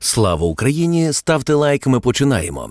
Слава Україні! Ставте лайк, ми починаємо.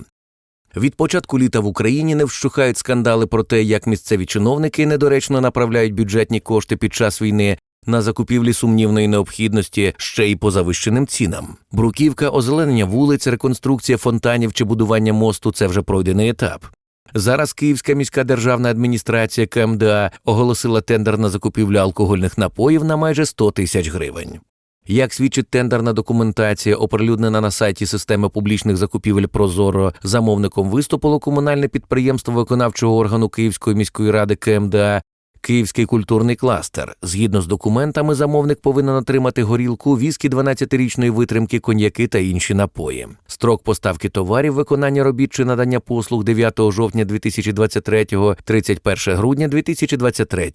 Від початку літа в Україні не вщухають скандали про те, як місцеві чиновники недоречно направляють бюджетні кошти під час війни на закупівлі сумнівної необхідності ще й по завищеним цінам. Бруківка, озеленення вулиць, реконструкція фонтанів чи будування мосту це вже пройдений етап. Зараз Київська міська державна адміністрація КМДА оголосила тендер на закупівлю алкогольних напоїв на майже 100 тисяч гривень. Як свідчить тендерна документація, оприлюднена на сайті системи публічних закупівель Прозоро, замовником виступило комунальне підприємство виконавчого органу Київської міської ради КМДА Київський культурний кластер. Згідно з документами, замовник повинен отримати горілку, віскі 12-річної витримки, коньяки та інші напої. Строк поставки товарів, виконання робіт чи надання послуг 9 жовтня 2023, 31 грудня 2023.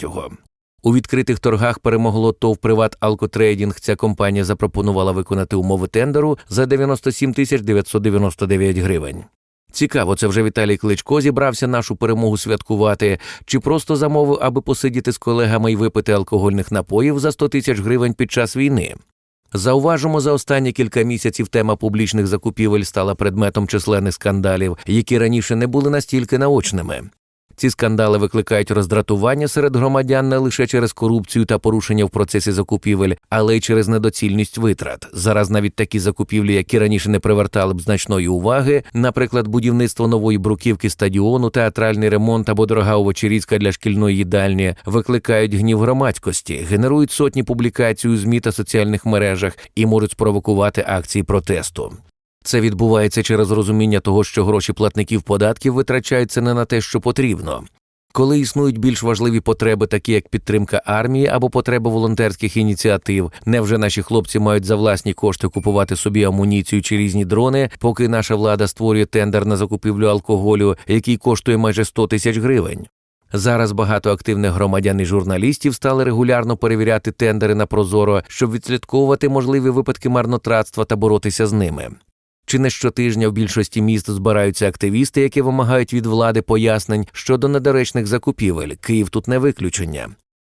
У відкритих торгах перемогло ТОВ Приват Алкотрейдінг. Ця компанія запропонувала виконати умови тендеру за 97 тисяч 999 гривень. Цікаво, це вже Віталій Кличко зібрався нашу перемогу святкувати, чи просто замовив, аби посидіти з колегами і випити алкогольних напоїв за 100 тисяч гривень під час війни. Зауважимо, за останні кілька місяців тема публічних закупівель стала предметом численних скандалів, які раніше не були настільки наочними. Ці скандали викликають роздратування серед громадян не лише через корупцію та порушення в процесі закупівель, але й через недоцільність витрат. Зараз навіть такі закупівлі, які раніше не привертали б значної уваги, наприклад, будівництво нової бруківки стадіону, театральний ремонт або дорога овочерізка для шкільної їдальні, викликають гнів громадськості, генерують сотні публікацій у змі та соціальних мережах і можуть спровокувати акції протесту. Це відбувається через розуміння того, що гроші платників податків витрачаються не на те, що потрібно. Коли існують більш важливі потреби, такі як підтримка армії або потреба волонтерських ініціатив, невже наші хлопці мають за власні кошти купувати собі амуніцію чи різні дрони, поки наша влада створює тендер на закупівлю алкоголю, який коштує майже 100 тисяч гривень? Зараз багато активних громадян і журналістів стали регулярно перевіряти тендери на Прозоро, щоб відслідковувати можливі випадки марнотратства та боротися з ними. Чи не щотижня в більшості міст збираються активісти, які вимагають від влади пояснень щодо недоречних закупівель. Київ тут не виключення.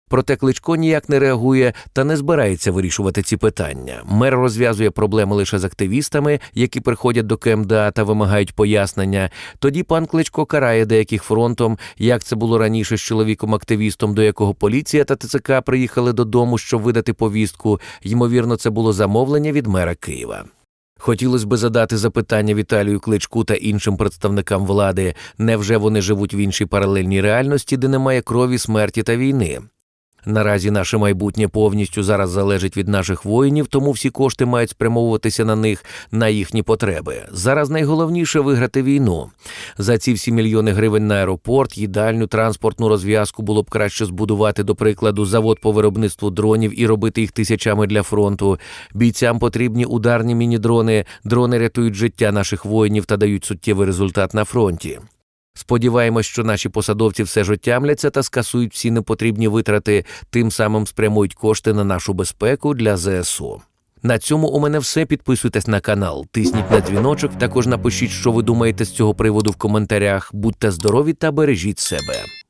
Проте Кличко ніяк не реагує та не збирається вирішувати ці питання. Мер розв'язує проблеми лише з активістами, які приходять до КМДА та вимагають пояснення. Тоді пан Кличко карає деяких фронтом, як це було раніше з чоловіком-активістом, до якого поліція та ТЦК приїхали додому, щоб видати повістку. Ймовірно, це було замовлення від мера Києва. Хотілося би задати запитання Віталію Кличку та іншим представникам влади, невже вони живуть в іншій паралельній реальності, де немає крові, смерті та війни? Наразі наше майбутнє повністю зараз залежить від наших воїнів, тому всі кошти мають спрямовуватися на них на їхні потреби. Зараз найголовніше виграти війну. За ці всі мільйони гривень на аеропорт, їдальню, транспортну розв'язку було б краще збудувати, до прикладу, завод по виробництву дронів і робити їх тисячами для фронту. Бійцям потрібні ударні міні-дрони. Дрони рятують життя наших воїнів та дають суттєвий результат на фронті. Сподіваємось, що наші посадовці все ж отямляться та скасують всі непотрібні витрати, тим самим спрямують кошти на нашу безпеку для ЗСУ. На цьому у мене все. Підписуйтесь на канал, тисніть на дзвіночок. Також напишіть, що ви думаєте з цього приводу в коментарях. Будьте здорові та бережіть себе.